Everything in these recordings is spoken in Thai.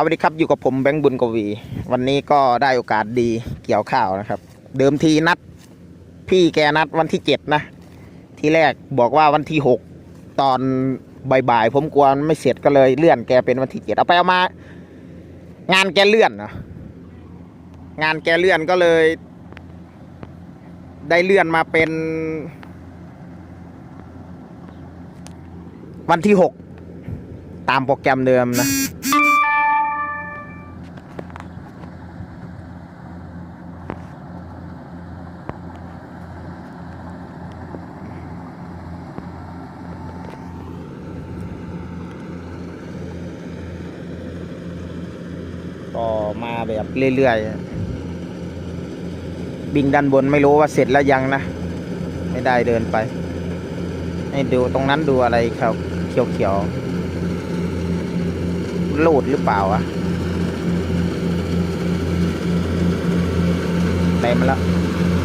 ครับสวัสดีครับอยู่กับผมแบงค์บุญกวี วันนี้ก็ได้โอกาสดีเกี่ยวข้าวนะครับ เดิมทีนัด พี่แกนัดวันที่เจ็ดนะ ที่แรกบอกว่าวันที่หกตอนบ่ายๆผมกลัวนไม่เสร็จก็เลยเลื่อนแกเป็นวันที่เจ็ดเอาไปเอามา งานแกเลื่อนนะงานแกเลื่อนก็เลย ได้เลื่อนมาเป็น วันที่หกตามโปรแกรมเดิมนะ ก็มาแบบเรื่อยๆบิงด้านบนไม่รู้ว่าเสร็จแล้วยังนะ ไม่ได้เดินไป ให้ดูตรงนั้นดูอะไรครับเขียวๆลูดหรือเปล่าอะเต็มแล้ว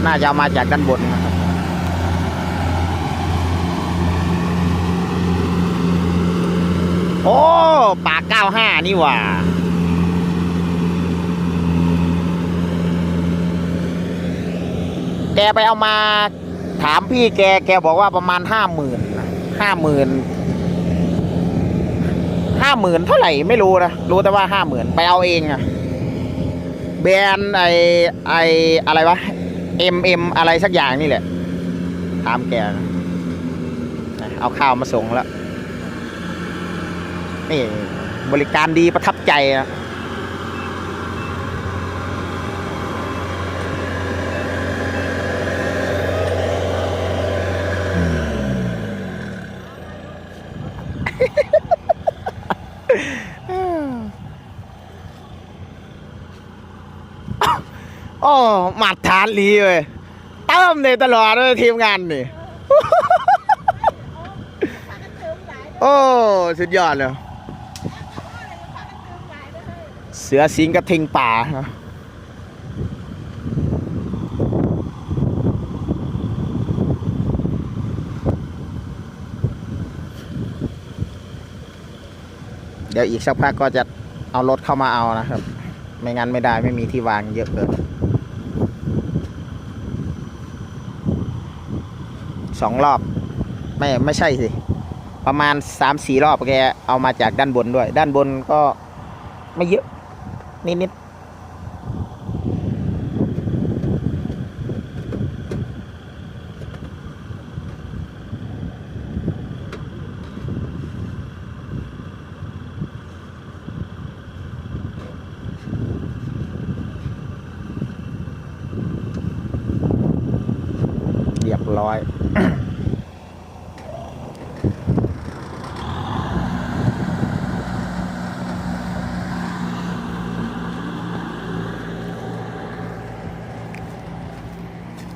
น่าจะามาจากด้านบนนะครับโอ้ ปาก95นี่หว่า แกไปเอามาถามพี่แกแกบอกว่าประมาณห้าหมื่นห้าหมื่นห้าหมื่นเท่าไหร่ไม่รู้นะ รู้แต่ว่าห้าหมื่นไปเอาเองอะแบรนด์ไอไออะไรวะ M M อะไรสักอย่างนี่แหละ ถามแกนะเอาข้าวมาส่งแล้ว นี่ บริการดีประทับใจนะ อ้มาตรฐานดีเลยเติมเลยตลอดเลยทีมงานนี่โอ้ สุดยอดเลยเสือสิงกระทิงป่าเดี๋ยวอีกสักพักก็จะเอารถเข้ามาเอานะครับ ไม่งั้นไม่ได้ไม่มีที่วางเยอะเลย องรอบ ไม่ไม่ใช่สิ ประมาณสามสี่รอบแกเอามาจากด้านบนด้วย ด้านบนก็ไม่เยอะนิดนิดเร้อย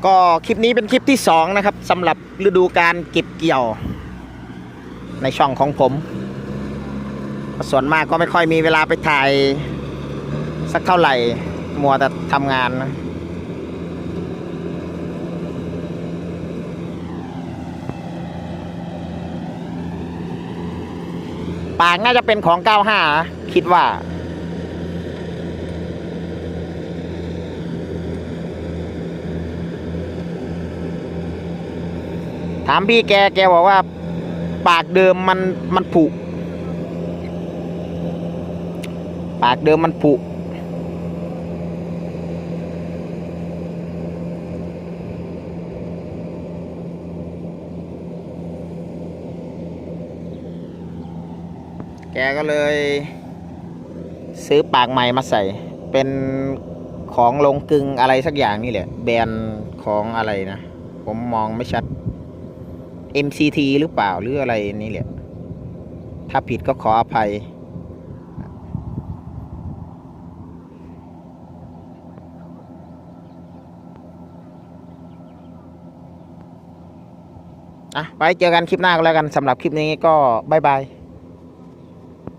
ก็คลิปนี้เป็นคลิปที่สองนะครับสำหรับฤดูการเก็บเกี่ยว ในช่องของผม ส่วนมากก็ไม่ค่อยมีเวลาไปถ่าย สักเท่าไหร่ มัวแต่ทำงานนะ ปากน่าจะเป็นของ 95 คิดว่า ถามพี่แกแกบอกว่า ปากเดิมมันมันผุ ปากเดิมมันผุ แกก็เลย ซื้อปากใหม่มาใส่ เป็นของลงกึงอะไรสักอย่างนี่แหละ แบรนด์ของอะไรนะ ผมมองไม่ชัด MCT หรือเปล่าหรืออะไรนี่แหละ ถ้าผิดก็ขออภัย อะ ไว้เจอกันคลิปหน้าก็แล้วกันสำหรับคลิปนี้ก็บายบาย